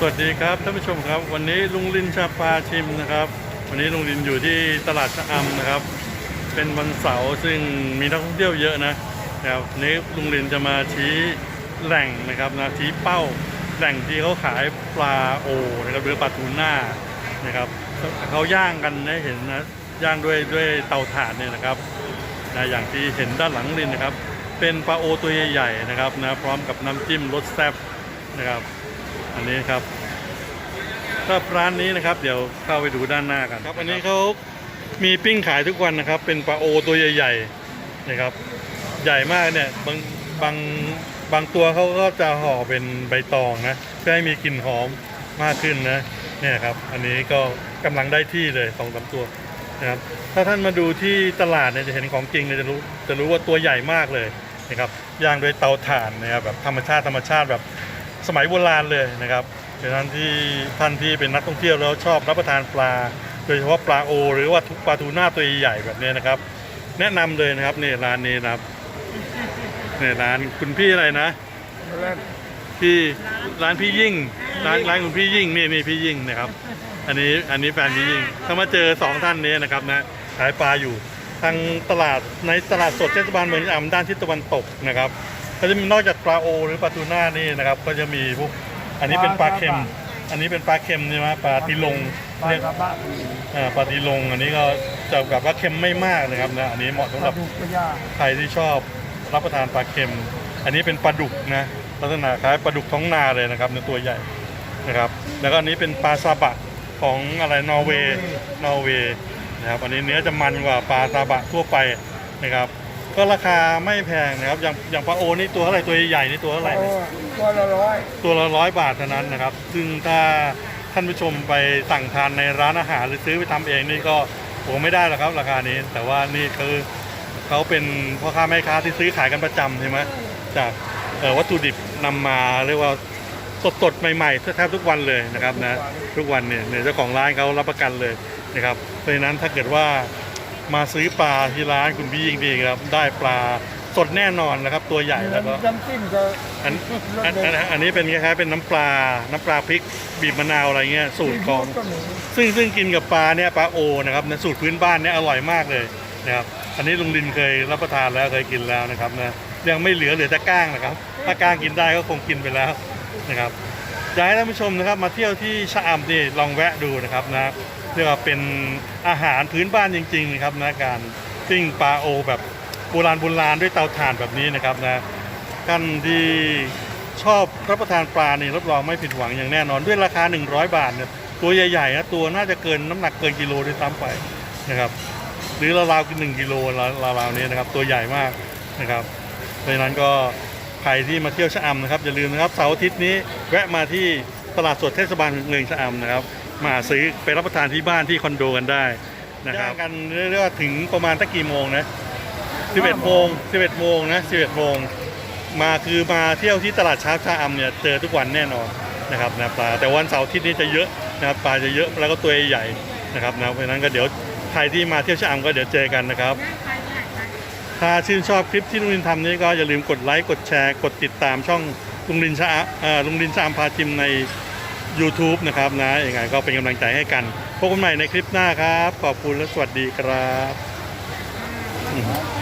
สวัสดีครับท่านผู้ชมครับ วันนี้ลุงลินชาปาชิมนะครับ วันนี้ลุงลินอยู่ที่ตลาดชะอำนะครับ เป็นวันเสาร์ซึ่งมีนักท่องเที่ยวเยอะนะนะครับวันนี้ลุงลินจะมาชี้แหล่งนะครับนะชี้เป้าแหล่งที่เขาขายปลาโอนะครับหรือปลาทูน่านะครับเขาย่างกันให้เห็นนะย่างด้วยด้วยเตาถ่านเนี่ยนะครับนะอย่างที่เห็นด้านหลังลินนะครับ เป็นปลาโอตัวใหญ่ๆนะครับนะพร้อมกับน้ำจิ้มรสแซ่บนะครับ อันนี้ครับถ้าร้านนี้นะครับ เดี๋ยวเข้าไปดูด้านหน้ากันครับ อันนี้เขามีปิ้งขายทุกวันนะครับ เป็นปลาโอตัวใหญ่ๆนะครับ ใหญ่มากเนี่ยบางบางบางตัวเขาก็จะห่อเป็นใบตองนะเพื่อให้มีกลิ่นหอมมากขึ้นนะเนี่ยครับ อันนี้ก็กำลังได้ที่เลยสองสามตัวนะครับถ้าท่านมาดูที่ตลาดเนี่ยจะเห็นของจริงเนี่ยจะรู้จะรู้ว่าตัวใหญ่มากเลยนะครับย่างด้วยเตาถ่านนะครับแบบธรรมชาติธรรมชาติแบบ สมัยโบราณเลยนะครับดังนั้นที่ท่านที่เป็นนักท่องเที่ยวแล้วชอบรับประทานปลา โดยเฉพาะปลาโอ หรือว่าปลาทูน่าตัวใหญ่แบบนี้นะครับ แนะนำเลยนะครับนี่ร้านนี้นะครับนี่ร้านคุณพี่อะไรนะพี่ร้านพี่ยิ่งร้านร้านคุณพี่ยิ่งนี่นี่พี่ยิ่งนะครับ อันนี้อันนี้แฟนพี่ยิ่งถ้ามาเจอสองท่านนี้นะครับนะขายปลาอยู่ทางตลาดในตลาดสดเทศบาลเมืองชะอำด้านทิศตะวันตกนะครับ ก็จะมีนอกจากปลาโอ หรือปลาทูน่านี่นะครับ ก็จะมีพวกอันนี้เป็นปลาเค็ม อันนี้เป็นปลาเค็มใช่ไหมปลาตีลงปลาเรียกกระบะอ่าปลาตีลง อันนี้ก็จะแบบว่าเค็มไม่มากนะครับนะอันนี้เหมาะสำปหลารับดุกกระย่างใครที่ชอบรับประทานปลาเค็ม อันนี้เป็นปลาดุกนะลักษณะคล้ายปลาดุกท้องนาเลยนะครับในตัวใหญ่นะครับ แล้วก็อันนี้เป็นปลาซาบะของอะไรนอร์เวย์นอร์เวย์นะครับอันนี้เนื้อจะมันกว่าปลาซาบะทั่วไปนะครับ ก็ราคาไม่แพงนะครับอย่างอย่างปลาโอนี่ตัวเท่าไหร่ตัวใหญ่ๆนี่ตัวเท่าไหร่โอ้ตัวละร้อยตัวละร้อยบาทเท่านั้นนะครับ ซึ่งถ้าท่านผู้ชมไปสั่งทานในร้านอาหารหรือซื้อไปทำเองนี่ก็ผมไม่ได้หรอกครับ ราคานี้ แต่ว่านี่คือเขาเป็นพ่อค้าแม่ค้าที่ซื้อขายกันประจำใช่ไหมจากเอ่อวัตถุดิบนำมาเรียกว่าสดๆใหม่ๆแทบทุกวันเลยนะครับนะทุกวันเนี่ยเนี่ยเจ้าของร้านเขารับประกันเลยนะครับเพราะฉะนั้นถ้าเกิดว่า มาซื้อปลาที่ร้านคุณพี่ยิงดีครับ ได้ปลาสดแน่นอนนะครับ ตัวใหญ่แล้วก็น้ำจิ้มก็อันอันอันอันนี้เป็นคล้ายๆเป็นน้ำปลา น้ำปลาพริกบีบมะนาวอะไรเงี้ยสูตรของก็มีซึ่งซึ่งกินกับปลาเนี่ยปลาโอนะครับนะสูตรพื้นบ้านเนี่ยอร่อยมากเลยนะครับอันนี้ลุงลินเคยรับประทานแล้วเคยกินแล้วนะครับนะยังไม่เหลือเหลือแต่ก้างนะครับ ถ้าก้างกินได้ก็คงกินไปแล้วนะครับ อยากให้ท่านผู้ชมนะครับมาเที่ยวที่ชะอำนี่ลองแวะดูนะครับนะเรียกว่าเป็นอาหารพื้นบ้านจริงๆนะครับนะการปิ้งปลาโอแบบโบราณโบราณด้วยเตาถ่านแบบนี้นะครับนะท่านที่ชอบรับประทานปลานี่รับรองไม่ผิดหวังอย่างแน่นอนด้วยราคา 100 บาทเนี่ยตัวใหญ่ๆนะตัวน่าจะเกินน้ำหนักเกินกิโลด้วยซ้ำไปนะครับหรือราวๆกินหนึ่งกิโลราวๆนี้นะครับตัวใหญ่มากนะครับเพราะฉะนั้นก็ รที่มาเที่ยวชะอำนะครับอย่าลืมนะครับเสาร์อาทิตย์นี้แวะมาที่ตลาดสดเทศบาลเมืองชะอำนะครับ มาซื้อไปรับประทานที่บ้านที่คอนโดกันได้นะครับกันเรียกว่าถึงประมาณตั้งกี่โมงนะ11โมง11โมงนะ11โมงมาคือมาเที่ยวที่ตลาดเช้าชาอำเนี่ยเจอทุกวันแน่นอนนะครับนะปลาแต่วันเสาร์อาทิตย์นี้จะเยอะนะครับปลาจะเยอะแล้วก็ตัวใหญ่นะครับนะเพราะฉะนั้นก็เดี๋ยวใครที่มาเที่ยวชะอำก็เดี๋ยวเจอกันนะครับ ถ้าชื่นชอบคลิปที่ลุงลินทำนี้ก็อย่าลืมกดไลค์ กดแชร์ กดติดตามช่องลุงลินชะลุงลินชามพาจิมใน YouTube นะครับนะยังไงก็เป็นกำลังใจให้กัน พบกันใหม่ในคลิปหน้าครับ ขอบคุณและสวัสดีครับ